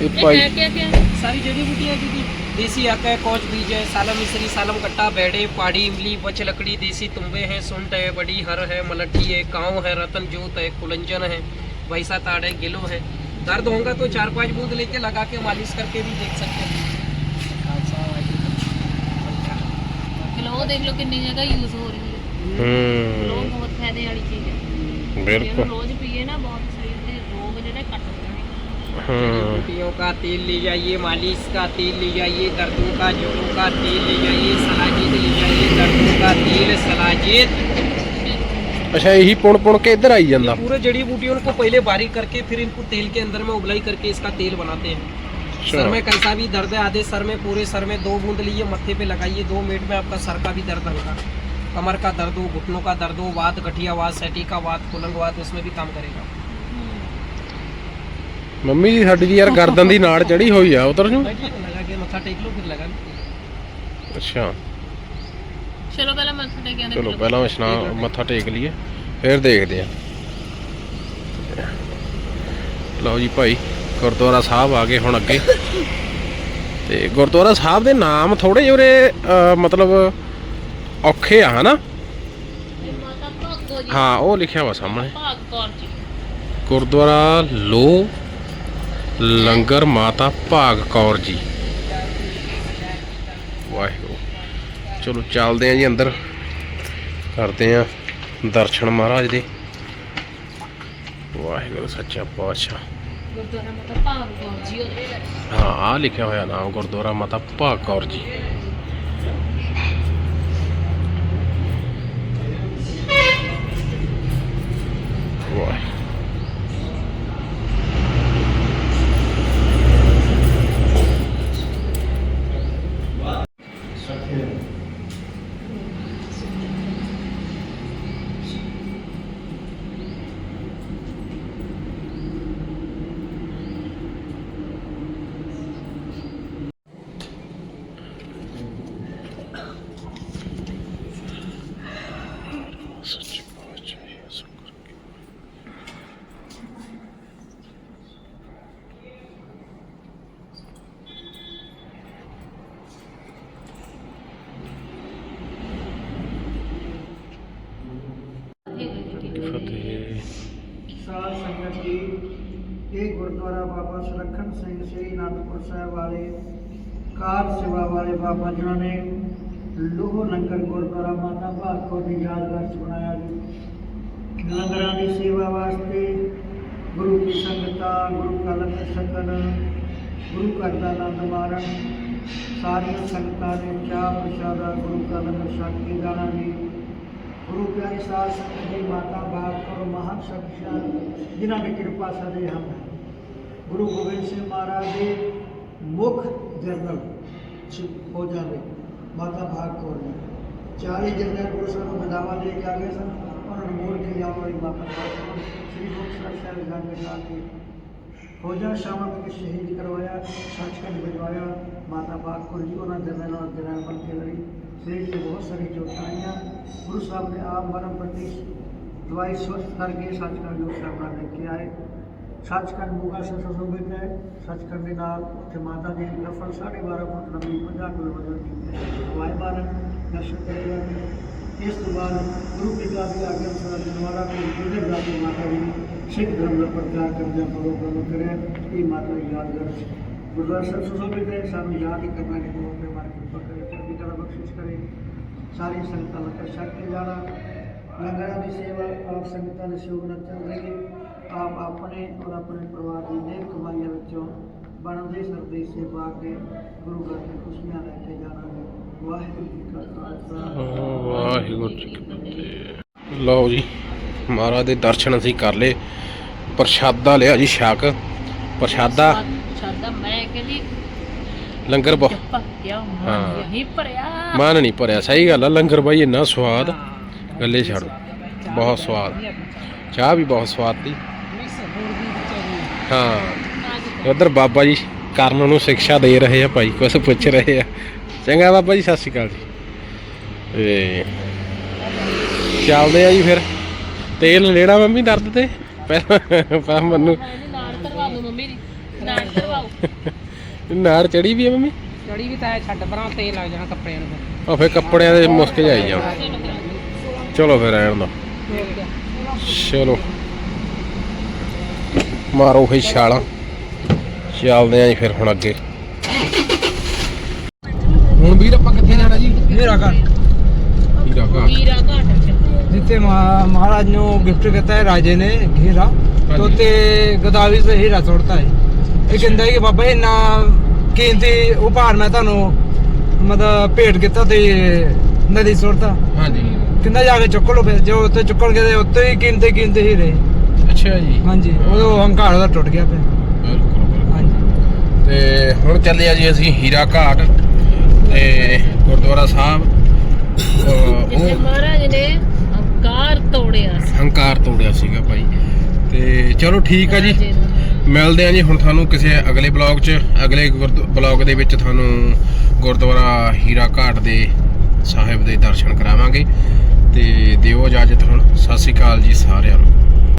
ਇਹ ਇਹ ਭਾਈ ਹੈ ਕਿਆ ਕਿਆ सारी जड़ी बूटियाँ दीदी देसी आका है कौच बीज है सालम मिश्री सालम कट्टा बेड़े पहाड़ी इमली बच लकड़ी देसी तुम्बे हैं सुंट है बड़ी हर है मलट्ठी है काँव है रतन जोत है कुलंजन है भैंसा ताड़ है गिलो है दर्द होगा तो चार पांच बूंद लेके लगा के मालिश करके भी देख सकते हैं ਗਲੋ ਦੇਖ ਲਓ ਕਿੰਨੀ ਜਗ੍ਹਾ ਯੂਜ਼ ਹੋ ਰਹੀ ਹੈ ਗਲੋ ਹੂੰ ਬਹੁਤ ਫਾਇਦੇ ਵਾਲੀ ਚੀਜ਼ ਹੈ ਇਹਨੂੰ ਬਿਲਕੁਲ ਰੋਜ਼ ਪੀਏ ਨਾ ਬਹੁਤ जड़ीबूटियों का तेल ले जाइए मालिश का तेल ले जाइए दर्दों का जोड़ों का तेल ले जाइए सलाजित ले जाइए दर्दों का तेल सलाजित अच्छा यही पुण पुण के इधर आई जाता पूरे जड़ी बूटियों को पहले बारीक करके फिर इनको तेल के अंदर में उबलाई करके इसका तेल बनाते हैं सर में कैसा भी दर्द है आधे सर में पूरे सर में दो बूंद लीजिए मत्थे पे लगाइए दो मिनट में आपका सर का भी दर्द होगा कमर का दर्द हो घुटनों का दर्द हो वात गठिया वात सैटी का वात कुलंग वात उसमें भी काम करेगा ਮੰਮੀ ਜੀ ਸਾਡੀ ਦੀ ਯਾਰ ਗਰਦਨ ਦੀ ਨਾੜ ਚੜੀ ਹੋਈ ਆ ਉਤਰ ਜੂ बैठिए ना, लगा के मत्था टेक लो फिर लगा लो ਅੱਛਾ ਚਲੋ ਪਹਿਲਾਂ ਮੱਥਾ ਟੇਕਿਆ ਦੇ ਚਲੋ ਪਹਿਲਾਂ ਇਸ਼ਨਾਨ ਮੱਥਾ ਟੇਕ ਲਈਏ ਫਿਰ ਦੇਖਦੇ ਆ ਲਓ ਜੀ ਭਾਈ ਗੁਰਦੁਆਰਾ ਸਾਹਿਬ ਆ ਗਏ ਹੁਣ ਅੱਗੇ ਤੇ ਗੁਰਦੁਆਰਾ ਸਾਹਿਬ ਦੇ ਨਾਮ ਥੋੜੇ ਜਿਹੇ ਉਰੇ ਅਹ, ਮਤਲਬ ਔਖੇ ਆ ਹਨਾ ਮਾਤਾ ਭਾਗੋ ਜੀ ਹਾਂ ਉਹ ਲਿਖਿਆ ਵਾ ਸਾਹਮਣੇ ਭਾਗ ਕੌਰ ਜੀ ਗੁਰਦੁਆਰਾ ਲੋ ਲੰਗਰ ਮਾਤਾ ਭਾਗ ਕੌਰ ਜੀ। ਵਾਹਿਗੁਰੂ। ਚਲੋ ਚੱਲਦੇ ਆਂ ਜੀ ਅੰਦਰ। ਕਰਦੇ ਆਂ ਦਰਸ਼ਨ ਮਹਾਰਾਜ ਦੇ। ਵਾਹਿਗੁਰੂ ਸੱਚਾ ਪਾਤਸ਼ਾਹ। ਗੁਰਦੁਆਰਾ ਮਾਤਾ ਭਾਗ ਕੌਰ ਜੀ ਹਾਂ ਆ ਲਿਖਿਆ ਹੋਇਆ ਨਾਮ ਗੁਰਦੁਆਰਾ ਮਾਤਾ ਭਾਗ ਕੌਰ ਜੀ। ਵਾਹਿਗੁਰੂ ਸੱਚਾ ਪਾਤਸ਼ਾਹ ਸ਼ੁਕਰ ਫਤਿਹ ਸਾਧ ਸੰਗਤ ਜੀ ਇਹ ਗੁਰਦੁਆਰਾ ਬਾਬਾ ਸੁਲੱਖਣ ਸਿੰਘ ਸ੍ਰੀ ਅਨੰਦਪੁਰ ਸਾਹਿਬ ਵਾਲੇ ਕਾਰ ਸੇਵਾ ਵਾਲੇ ਬਾਬਾ ਜਿਨ੍ਹਾਂ ਨੇ ਲੋਹ ਲੰਗਰ ਗੁਰਦੁਆਰਾ ਮਾਤਾ ਭਾਗੋ ਦੀ ਯਾਦਗਾਰ 'ਚ ਬਣਾਇਆ ਜੀ ਲੰਗਰਾਂ ਦੀ ਸੇਵਾ ਵਾਸਤੇ ਗੁਰੂ ਕੀ ਸੰਗਤਾਂ ਗੁਰੂ ਕਾ ਲੰਗਰ ਛਕਣ ਗੁਰੂ ਘਰ ਦਾ ਆਨੰਦ ਮਾਰਨ ਸਾਰੀਆਂ ਸੰਗਤਾਂ ਨੇ ਚਾਹ ਪ੍ਰਸ਼ਾਦਾ ਗੁਰੂ ਕਾ ਲੰਗਰ ਛਕ ਕੇ ਜਾਣਾ ਜੀ ਗੁਰੂ ਪਿਆਰੀ ਸਾਧ ਸੰਗਤ ਜੀ ਮਾਤਾ ਬਾਪ ਔਰ ਮਹਾਨ ਸ਼ਖਸੀਅਤ ਜਿਨ੍ਹਾਂ ਦੀ ਕਿਰਪਾ ਸਦੇ ਹਮ ਹੈ ਗੁਰੂ ਗੋਬਿੰਦ ਸਿੰਘ ਮਹਾਰਾਜ ਦੇ ਮੁੱਖ ਜਨਰਲ ਚ ਹੋ ਜਾਵੇ ਮਾਤਾ ਭਾਗ ਕੌਰ ਜੀ 40 ਜਨਰਲ ਗੁਰੂ ਸਾਹਿਬ ਨੂੰ ਬਦਾਵਾ ਦੇ ਕੇ ਆ ਗਏ ਸਨ ਉਹਨਾਂ ਨੂੰ ਮੋੜ ਕੇ ਲਿਆ ਹੋਈ ਮਾਤਾ ਭਾਗ ਕੌਰ ਸ੍ਰੀ ਮੁਕਤਸਰ ਸਾਹਿਬ ਜਾ ਕੇ ਜਾ ਕੇ ਫੌਜਾਂ ਸ਼ਾਮਾਂ ਵਿੱਚ ਸ਼ਹੀਦ ਕਰਵਾਇਆ ਸੱਚਖੰਡ ਭਿਜਵਾਇਆ ਮਾਤਾ ਭਾਗ ਕੌਰ ਜੀ ਉਹਨਾਂ ਜਨਰਲ ਨਾਲ ਜਨਰਲ ਬਣ ਕੇ ਲੜੀ ਸਰੀਰ ਤੇ ਬਹੁਤ ਸਾਰੀ ਚੋਟਾਂ ਆਈਆਂ ਗੁਰੂ ਸਾਹਿਬ ਨੇ ਸੱਚਖੰਡ ਜੋ ਸਾਹਿਬ ਨਾਲ ਲੈ ਕੇ ਆਏ ਸੱਚਖੰਡ ਮੂਗਾ ਸੇ ਸੁਸ਼ੋਭਿਤ ਹੈ ਸੱਚਖੰਡ ਦੇ ਨਾਲ ਉੱਥੇ ਮਾਤਾ ਦੀ ਦਫਨ 12.5 ਫੁੱਟ ਲੰਬੀ 50 ਕਿਲੋਮੀਟਰ ਦੀ ਦਵਾਈ ਮਾਰਨ ਦਰਸ਼ਨ ਕਰੇਗਾ ਇਸ ਤੋਂ ਬਾਅਦ ਗੁਰੂ ਪਿਤਾ ਦੀ ਆਗਿਆ ਅਨੁਸਾਰ ਜਨਵਾਰਾ ਕੋਲ ਗੁਰਦੇ ਬਰਾਬਰ ਮਾਤਾ ਜੀ ਨੇ ਸਿੱਖ ਧਰਮ ਦਾ ਪ੍ਰਚਾਰ ਕਰਦਿਆਂ ਪ੍ਰੋਗਰਾਮ ਕਰਿਆ ਇਹ ਮਾਤਾ ਦੀ ਯਾਦਗਾਰ ਸੀ ਗੁਰਦੁਆਰਾ ਸਾਹਿਬ ਸੁਸ਼ੋਭਿਤ ਹੈ ਸਾਨੂੰ ਯਾਦ ਹੀ ਕਰਨਾ ਕਿ ਗੁਰੂ ਆਪਣੇ ਮਾਰ ਕਿਰਪਾ ਕਰੇ ਚੜ੍ਹਦੀ ਕਲਾ ਬਖਸ਼ਿਸ਼ ਕਰੇ ਸਾਰੀ ਸੰਗਤਾਂ ਲੰਗਰ ਛਕ ਕੇ ਜਾਣਾ ਲੰਗਰਾਂ ਦੀ ਸੇਵਾ ਆਪ ਸੰਗਤਾਂ ਦੇ ਸਹਿਯੋਗ ਨਾਲ ਚੱਲ ਰਹੀ ਹੈ ਆਪ ਆਪਣੇ ਔਰ ਆਪਣੇ ਪਰਿਵਾਰ ਦੀ ਨੇਕ ਕਮਾਈਆਂ ਵਿੱਚੋਂ ਬਣਦੇ ਸਰਦੇ ਸੇਵਾ ਕੇ ਗੁਰੂ ਘਰ ਦੀ ਖੁਸ਼ੀਆਂ ਲੈ ਕੇ ਜਾਣਾ ਹੈ ਵਾਹਿਗੁਰੂ ਜੀ ਕਾ ਖਾਲਸਾ। ਵਾਹਿਗੁਰੂ ਜੀ ਕੀ ਫਤਿਹ। ਲਓ ਜੀ ਮਹਾਰਾਜ ਦੇ ਦਰਸ਼ਨ ਅਸੀਂ ਕਰ ਲਏ। ਪ੍ਰਸ਼ਾਦਾ ਲਿਆ ਜੀ ਛਕ। ਪ੍ਰਸ਼ਾਦਾ। ਸ਼ਾਦਾ ਮੈਂ ਕਹਿੰਦੀ ਲੰਗਰ ਬਹੁਤ ਹਾਂ। ਭਰਿਆ। ਮਨ ਨਹੀਂ ਭਰਿਆ ਸਹੀ ਗੱਲ ਆ ਲੰਗਰ ਬਾਈ ਇੰਨਾ ਸਵਾਦ। ਗੱਲੇ ਛੱਡ। ਬਹੁਤ ਸਵਾਦ। ਚਾਹ ਵੀ ਬਹੁਤ ਸਵਾਦ ਦੀ ਹਾਂ। ਉਧਰ ਬਾਬਾ ਜੀ ਕਰਨ ਨੂੰ ਸਿੱਖਿਆ ਦੇ ਰਹੇ ਆ ਭਾਈ ਕੁਝ ਪੁੱਛ ਰਹੇ ਆ। ਚੰਗਾ ਬਾਬਾ ਜੀ ਸਤਿ ਸ਼੍ਰੀ ਅਕਾਲ ਜੀ। ਚੱਲਦੇ ਆ ਜੀ ਫਿਰ। ਤੇਲ ਲੈਣਾ ਮੰਮੀ ਦਰਦ ਤੇ? ਪਹਿਲਾਂ ਮੈਨੂੰ ਇਹਨੇ ਨਾੜ ਧਰਵਾ ਦੋ ਮੰਮੀ ਦੀ ਨਾੜ ਧਰਵਾਓ। ਨਾੜ ਚੜੀ ਵੀ ਆ ਮੰਮੀ? ਚੜੀ ਵੀ ਤਾਂ ਛੱਡ ਪਰਾਂ ਤੇ ਲੱਗ ਜਾਣਾ ਕੱਪੜਿਆਂ ਨੂੰ ਆ ਫੇ ਕੱਪੜਿਆਂ ਦੇ ਮੁਸਕ ਜਾਈ ਜਾਣ ਚਲੋ ਫਿਰ। ਰਹਿਣ ਦਾ ਚਲੋ। ਮਾਰੋ ਫੇ ਛਾਲਾਂ। ਚੱਲਦੇ ਆਂ ਜੀ ਫਿਰ ਹੁਣ ਅੱਗੇ। ਹੁਣ ਵੀਰ ਆਪਾਂ ਕਿੱਥੇ ਜਾਣਾ ਜੀ? ਮੇਰਾ ਘਰ। ਹੀਰਾ ਘਾਟ ਵੀਰਾ ਘਾਟ ਚ ਜਿੱਥੇ ਮਹਾ- ਮਹਾਰਾਜ ਨੂੰ ਗਿਫਟ ਕੀਤਾ ਹੈ ਰਾਜੇ ਨੇ ਹੀਰਾ ਹਾਂਜੀ। तो ते ਗਦਾਵੀ ਸੇ ਹੀਰਾ ਤੋੜਤਾ ਹੈ। ਇਹ ਕਹਿੰਦਾ ਹੈ ਕਿ ਬਾਬਾ ਇਹ ਨਾ ਕੀਮਤੀ ਉਪਹਾਰ ਮੈਂ ਤੁਹਾਨੂੰ ਮਤਲਬ ਭੇਟ ਕੀਤਾ ਤੇ ਨਦੀ ਸੁੱਟਤਾ। ਹਾਂਜੀ। ਕਹਿੰਦਾ ਜਾ ਕੇ ਚੁੱਕ ਲਓ ਫਿਰ। ਜੋ ਉੱਤੇ ਚੁੱਕਣਗੇ ਤੇ ਉੱਤੇ ਹੀ ਕੀਮਤੀ ਕੀਮਤੀ ਹੀਰੇ ਅੱਛਾ ਜੀ। ਹਾਂਜੀ ਉਦੋਂ ਹੰਕਾਰ ਦਾ ਟੁੱਟ ਗਿਆ ਬਿਲਕੁਲ ਬਿਲਕੁਲ। ਹਾਂਜੀ। ਤੇ ਹੁਣ ਚੱਲੇ ਆ ਜੀ ਅਸੀਂ ਹੀਰਾ ਘਾਟ ਤੇ ਗੁਰਦੁਆਰਾ ਸਾਹਿਬ। ਅਹ ਜਿੱਥੇ ਉਹ ਮਹਾਰਾਜ ਨੇ ਅੰਕਾਰ ਤੋੜਿਆ ਸੀ। ਹੰਕਾਰ ਤੋੜਿਆ ਸੀਗਾ ਭਾਈ। ਤੇ ਚਲੋ ਠੀਕ ਆ ਜੀ। ਰਾਜੇ ਨੂੰ। ਮਿਲਦੇ ਆ ਜੀ ਹੁਣ ਤੁਹਾਨੂੰ ਕਿਸੇ ਅਗਲੇ ਬਲੌਗ 'ਚ। ਅਗਲੇ ਬਲੌਗ ਦੇ ਵਿੱਚ ਤੁਹਾਨੂੰ ਗੁਰਦੁਆਰਾ ਹੀਰਾ ਘਾਟ ਦੇ ਸਾਹਿਬ ਦੇ ਦਰਸ਼ਨ ਕਰਾਵਾਂਗੇ। ਤੇ ਦਿਓ ਇਜਾਜ਼ਤ ਹੁਣ। ਸਤਿ ਸ਼੍ਰੀ ਅਕਾਲ ਜੀ ਸਾਰਿਆਂ ਨੂੰ।